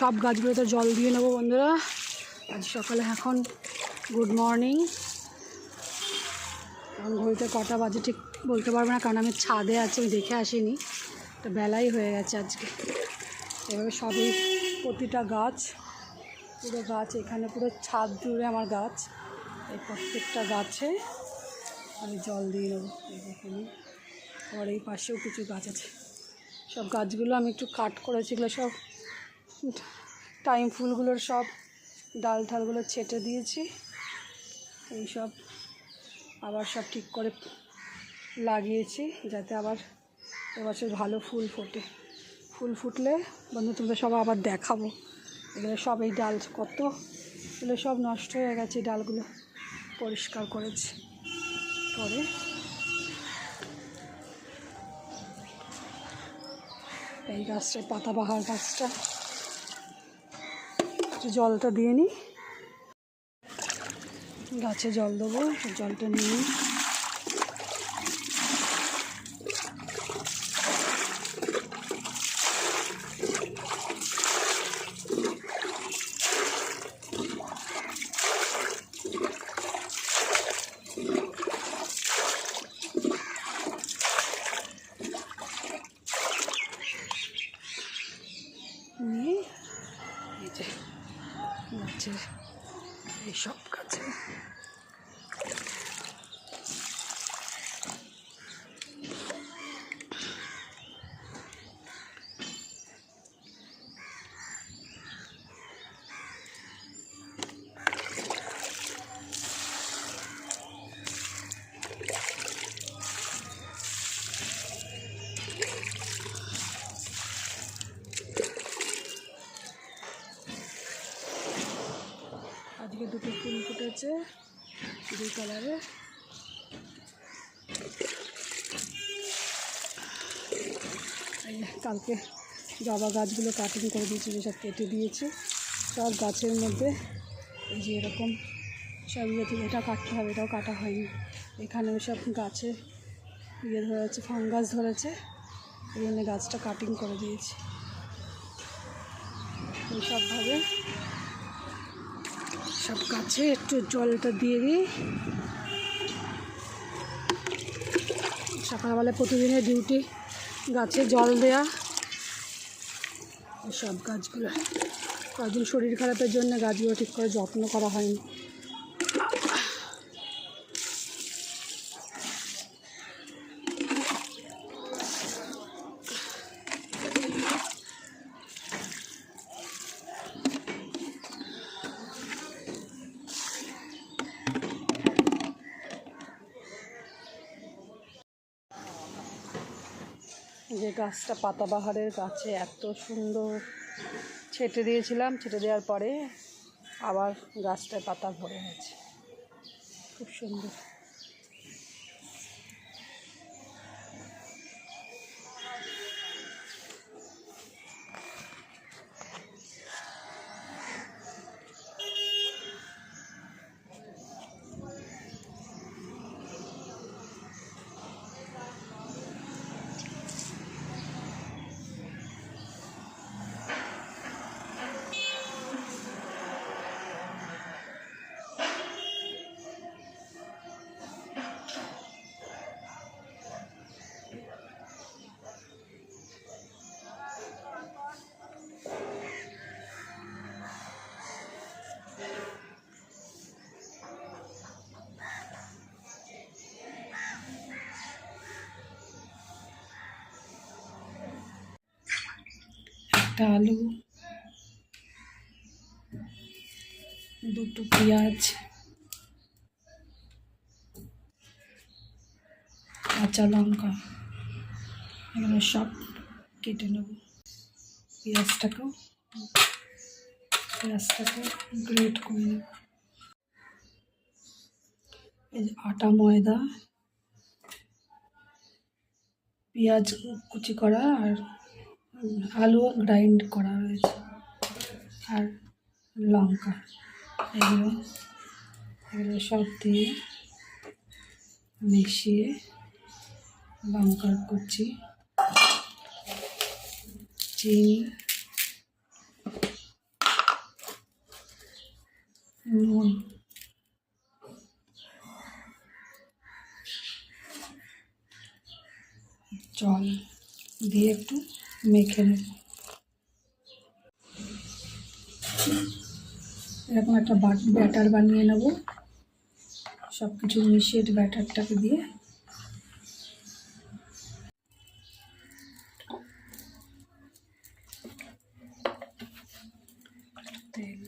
সব গাছগুলোতে জল দিয়ে নেব বন্ধুরা। আজ সকালে এখন গুড মর্নিং এখন ঘড়িতে কটা বাজে ঠিক বলতে পারব না, কারণ আমি ছাদে আছি, আমি দেখে আসিনি। তো বেলাই হয়ে গেছে আজকে। এভাবে সবই প্রতিটা গাছ, পুরো গাছ, এখানে পুরো ছাদ জুড়ে আমার গাছ। এই প্রত্যেকটা গাছে আমি জল দিয়ে নেব। নিই আর এই পাশেও কিছু গাছ আছে। সব গাছগুলো আমি একটু কাট করেছি, এগুলো সব টাইম ফুলগুলোর সব ডাল ঠালগুলো ছেটে দিয়েছি। এই সব আবার সব ঠিক করে লাগিয়েছি যাতে আবার এবছর ভালো ফুল ফোটে। ফুল ফুটলে বন্ধু তোমাদের সব আবার দেখাবো। এগুলো সব এই ডাল কত? এগুলো সব নষ্ট হয়ে গেছে ডালগুলো। পরিষ্কার করেছি। করে এই গাছটা পাতাবাহার গাছটা। একটু জলটা দিয়ে নিই। গাছে জল দেবো জলটা নিয়ে নিই নিয়ে এই যে গাছের এই সব গাছে আজকে দুটো ফুটেছে দুই কালারের কালকে জবা গাছগুলো কাটিং করে দিয়েছিল সব কেটে দিয়েছে, সব গাছের মধ্যে এই যে এরকম সব ইয়ে থেকে এটা কাটতে হবে, এটাও কাটা হয়নি। এখানে সব গাছে ইয়ে ধরেছে ফাঙ্গাস ধরেছে, এই জন্য গাছটা কাটিং করে দিয়েছি। এইসবভাবে সব গাছে একটু জলটা দিয়ে দিই। সকালবেলা প্রতিদিনের ডিউটি গাছে জল দেয়া। সব গাছগুলো। কয়েকদিন শরীর খারাপের জন্য গাছগুলো ঠিক করে যত্ন করা হয়নি। যে গাছটা পাতাবাহারের গাছে এত সুন্দর। ছেটে দিয়েছিলাম, ছেটে দেওয়ার পরে আবার গাছটায় পাতা ভরে গেছে। খুব সুন্দর। একটা আলু, দুটো পেঁয়াজ, কাঁচা লঙ্কা, এগুলো সব কেটে নেব। পেঁয়াজটাকেও পেঁয়াজটাকে গ্রেট করে নেব। এই আটা, ময়দা, পেঁয়াজ কুচি করা আর আলু গ্রাইন্ড করা রয়েছে আর লঙ্কা এগুলো এগুলো সব দিয়ে মিশিয়ে লঙ্কার কুচি চিনি, নুন, জল দিয়ে একটু মেখে নেব এরকম একটা ব্যাটার বানিয়ে নেব সব কিছু মিশিয়ে ব্যাটারটাকে দিয়ে তেল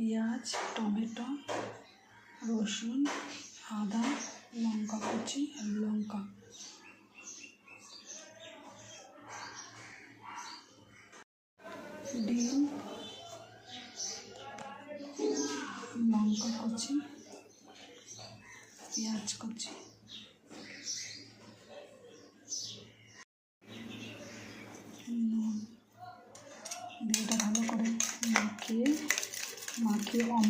পেঁয়াজ টমেটো রসুন আদা লঙ্কা কুচি আর লঙ্কা। ডিম লঙ্কা কুচি পেঁয়াজ কুচি। yung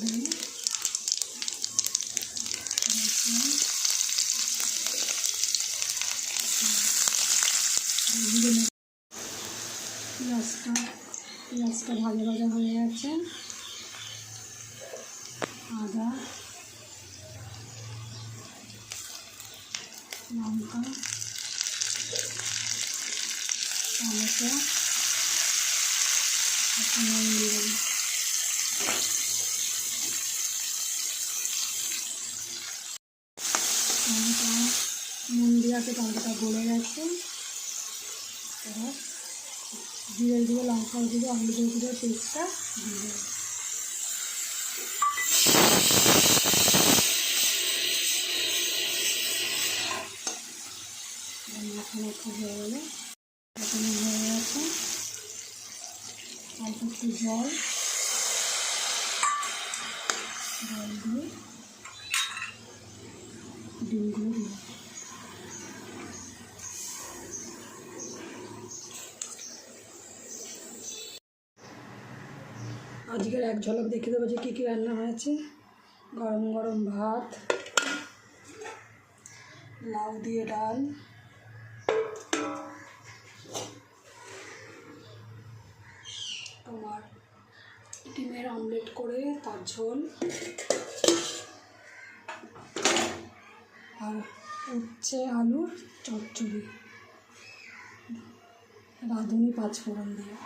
দিয়ে রসুন দিয়ে নেব। পেঁয়াজটা পেঁয়াজটা ভাজা ভাজা হয়ে গেছে আদা লঙ্কা, টমেটো, একটু নুন দেবো টমেটো নুন দেওয়াতে টমেটোটা গলে গেছে। এবার জিরে দিয়ে লঙ্কা দিয়ে হলুদের গুঁড়ো পেস্টটা দিয়ে হয়ে গেলে হয়ে গেছে অল্প একটু জল জল দিয়ে ডিমগুলো দিই আজকের এক ঝলক দেখে দেবো যে কী কী রান্না হয়েছে। গরম গরম ভাত, লাউ দিয়ে ডাল ডিমের অমলেট করে তার ঝোল। আর উচ্ছে আলুর চচ্চড়ি। রাঁধুনি পাঁচফোড়ন দিয়ে।